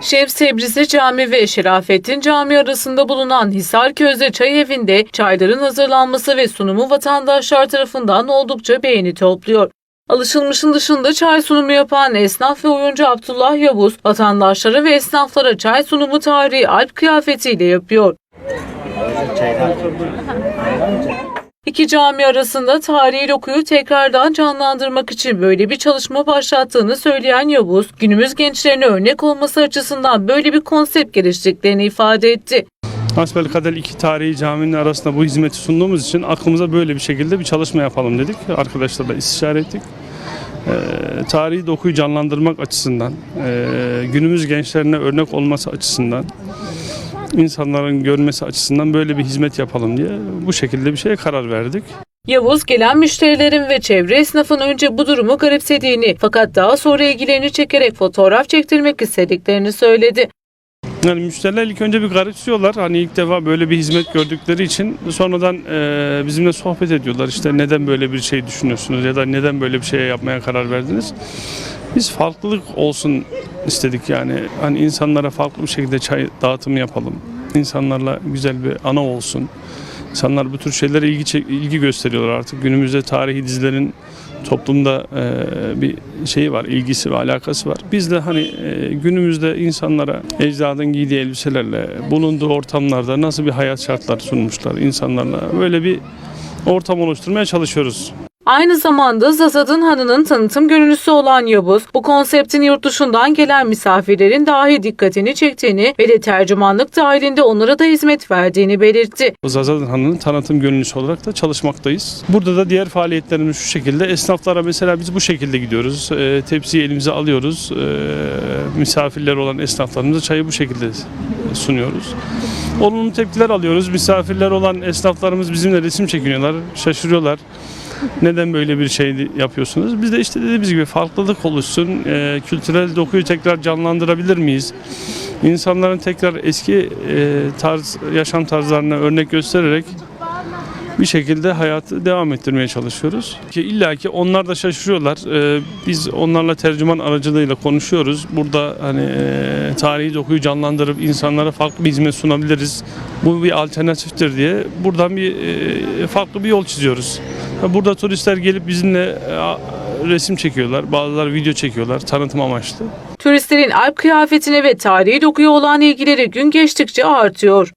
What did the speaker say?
Şems Tebrizi Cami ve Şerafettin Cami arasında bulunan Hisar Közde Çay Evi'nde çayların hazırlanması ve sunumu vatandaşlar tarafından oldukça beğeni topluyor. Alışılmışın dışında çay sunumu yapan esnaf ve oyuncu Abdullah Yavuz, vatandaşlara ve esnaflara çay sunumu tarihi alp kıyafetiyle yapıyor. İki cami arasında tarihi dokuyu tekrardan canlandırmak için böyle bir çalışma başlattığını söyleyen Yavuz, günümüz gençlerine örnek olması açısından böyle bir konsept geliştirdiklerini ifade etti. Hasbelkader iki tarihi caminin arasında bu hizmeti sunduğumuz için aklımıza böyle bir şekilde bir çalışma yapalım dedik. Arkadaşlarla istişare ettik. Ee, tarihi dokuyu canlandırmak açısından, e, günümüz gençlerine örnek olması açısından, insanların görmesi açısından böyle bir hizmet yapalım diye bu şekilde bir şeye karar verdik. Yavuz gelen müşterilerin ve çevre esnafın önce bu durumu garipsediğini fakat daha sonra ilgilerini çekerek fotoğraf çektirmek istediklerini söyledi. Yani müşteriler ilk önce bir garipsiyorlar. Hani ilk defa böyle bir hizmet gördükleri için sonradan e, bizimle sohbet ediyorlar. İşte neden böyle bir şey düşünüyorsunuz ya da neden böyle bir şey yapmaya karar verdiniz? Biz farklılık olsun istedik yani. Hani insanlara farklı bir şekilde çay dağıtımı yapalım. İnsanlarla güzel bir ana olsun. İnsanlar bu tür şeylere ilgi çek- ilgi gösteriyorlar artık. Günümüzde tarihi dizilerin toplumda e, bir şeyi var, ilgisi ve alakası var. Biz de hani e, günümüzde insanlara ecdadın giydiği elbiselerle, bulunduğu ortamlarda nasıl bir hayat şartları sunmuşlar insanlarla böyle bir ortam oluşturmaya çalışıyoruz. Aynı zamanda Zazadın Hanı'nın tanıtım gönüllüsü olan Yavuz, bu konseptin yurt dışından gelen misafirlerin dahi dikkatini çektiğini ve de tercümanlık dahilinde onlara da hizmet verdiğini belirtti. Zazadın Hanı'nın tanıtım gönüllüsü olarak da çalışmaktayız. Burada da diğer faaliyetlerimiz şu şekilde. Esnaflara mesela biz bu şekilde gidiyoruz. E, tepsiyi elimize alıyoruz. E, misafirler olan esnaflarımıza çayı bu şekilde sunuyoruz. Olumlu tepkiler alıyoruz. Misafirler olan esnaflarımız bizimle resim çekiniyorlar. Şaşırıyorlar. Neden böyle bir şey yapıyorsunuz? Biz de işte dediğimiz gibi farklılık oluşsun. E, kültürel dokuyu tekrar canlandırabilir miyiz? İnsanların tekrar eski e, tarz yaşam tarzlarına örnek göstererek bir şekilde hayatı devam ettirmeye çalışıyoruz. Ki illa ki onlar da şaşırıyorlar. Ee, biz onlarla tercüman aracılığıyla konuşuyoruz. Burada hani e, tarihi dokuyu canlandırıp insanlara farklı bir hizmet sunabiliriz. Bu bir alternatiftir diye buradan bir e, farklı bir yol çiziyoruz. Burada turistler gelip bizimle e, resim çekiyorlar. Bazıları video çekiyorlar tanıtım amaçlı. Turistlerin alp kıyafetine ve tarihi dokuya olan ilgileri gün geçtikçe artıyor.